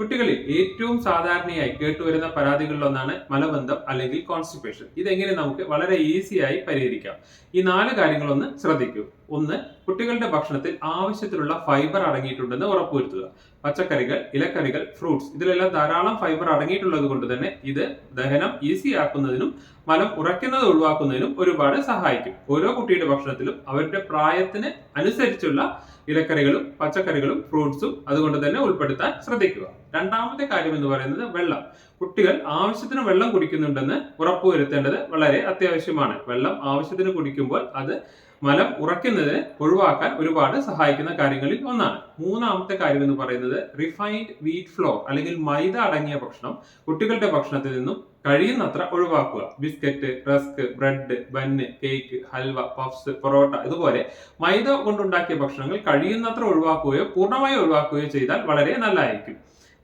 കുട്ടികളിൽ ഏറ്റവും സാധാരണയായി കേട്ടുവരുന്ന പരാതികളിലൊന്നാണ് മലബന്ധം അല്ലെങ്കിൽ കോൺസ്റ്റിപ്പേഷൻ ഇതെങ്ങനെ നമുക്ക് വളരെ ഈസിയായി പരിഹരിക്കാം? ഈ നാല് കാര്യങ്ങളൊന്ന് ശ്രദ്ധിക്കൂ. ഒന്ന് കുട്ടികളുടെ ഭക്ഷണത്തിൽ ആവശ്യത്തിലുള്ള ഫൈബർ അടങ്ങിയിട്ടുണ്ടെന്ന് ഉറപ്പുവരുത്തുക. പച്ചക്കറികൾ ഇലക്കറികൾ ഫ്രൂട്ട്സ് ഇതിലെല്ലാം ധാരാളം ഫൈബർ അടങ്ങിയിട്ടുള്ളത് കൊണ്ട് തന്നെ ഇത് ദഹനം ഈസി ആക്കുന്നതിനും മലം ഉറയ്ക്കുന്നത് ഒഴിവാക്കുന്നതിനും ഒരുപാട് സഹായിക്കും. ഓരോ കുട്ടിയുടെ ഭക്ഷണത്തിലും അവരുടെ പ്രായത്തിന് അനുസരിച്ചുള്ള ഇലക്കറികളും പച്ചക്കറികളും ഫ്രൂട്ട്സും അതുകൊണ്ട് തന്നെ ഉൾപ്പെടുത്താൻ ശ്രദ്ധിക്കുക. രണ്ടാമത്തെ കാര്യം എന്ന് പറയുന്നത് വെള്ളം. കുട്ടികൾ ആവശ്യത്തിന് വെള്ളം കുടിക്കുന്നുണ്ടെന്ന് ഉറപ്പുവരുത്തേണ്ടത് വളരെ അത്യാവശ്യമാണ്. വെള്ളം ആവശ്യത്തിന് കുടിക്കുമ്പോൾ അത് മലം ഉറയ്ക്കുന്നതിന് ഒഴിവാക്കാൻ ഒരുപാട് സഹായിക്കുന്ന കാര്യങ്ങളിൽ ഒന്നാണ്. മൂന്നാമത്തെ കാര്യം എന്ന് പറയുന്നത് റിഫൈൻഡ് വീറ്റ് ഫ്ലോർ അല്ലെങ്കിൽ മൈദ അടങ്ങിയ ഭക്ഷണം കുട്ടികളുടെ ഭക്ഷണത്തിൽ നിന്നും കഴിയുന്നത്ര ഒഴിവാക്കുക. Biscuit rusk bread bun cake halwa puffs porotta ഇതുപോലെ മൈദ കൊണ്ടുണ്ടാക്കിയ ഭക്ഷണങ്ങൾ കഴിയുന്നത്ര ഒഴിവാക്കുകയോ പൂർണമായി ഒഴിവാക്കുകയോ ചെയ്താൽ വളരെ നല്ലതായിരിക്കും.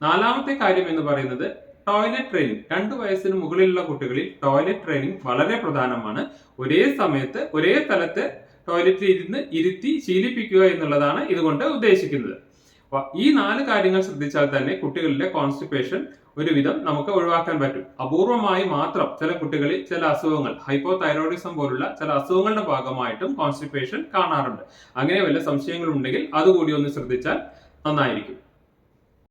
നാലാമത്തെ കാര്യം എന്ന് പറയുന്നത് ടോയ്ലറ്റ് ട്രെയിനിങ് രണ്ട് വയസ്സിന് മുകളിലുള്ള കുട്ടികളിൽ ടോയ്ലറ്റ് ട്രെയിനിങ് വളരെ പ്രധാനമാണ്. ഒരേ സമയത്ത് ഒരേ സ്ഥലത്ത് ടോയ്ലറ്റിൽ ഇരുന്ന് ഇരുത്തി ശീലിപ്പിക്കുക എന്നുള്ളതാണ് ഇതുകൊണ്ട് ഉദ്ദേശിക്കുന്നത്. ഈ നാല് കാര്യങ്ങൾ ശ്രദ്ധിച്ചാൽ തന്നെ കുട്ടികളിലെ കോൺസ്റ്റിപ്പേഷൻ ഒരുവിധം നമുക്ക് ഒഴിവാക്കാൻ പറ്റും. അപൂർവമായി മാത്രം ചില കുട്ടികളിൽ ചില അസുഖങ്ങൾ ഹൈപ്പോ തൈറോയിഡിസം പോലുള്ള ചില അസുഖങ്ങളുടെ ഭാഗമായിട്ടും കോൺസ്റ്റിപ്പേഷൻ കാണാറുണ്ട്. അങ്ങനെ വല്ല സംശയങ്ങളുണ്ടെങ്കിൽ അതുകൂടി ഒന്ന് ശ്രദ്ധിച്ചാൽ നന്നായിരിക്കും.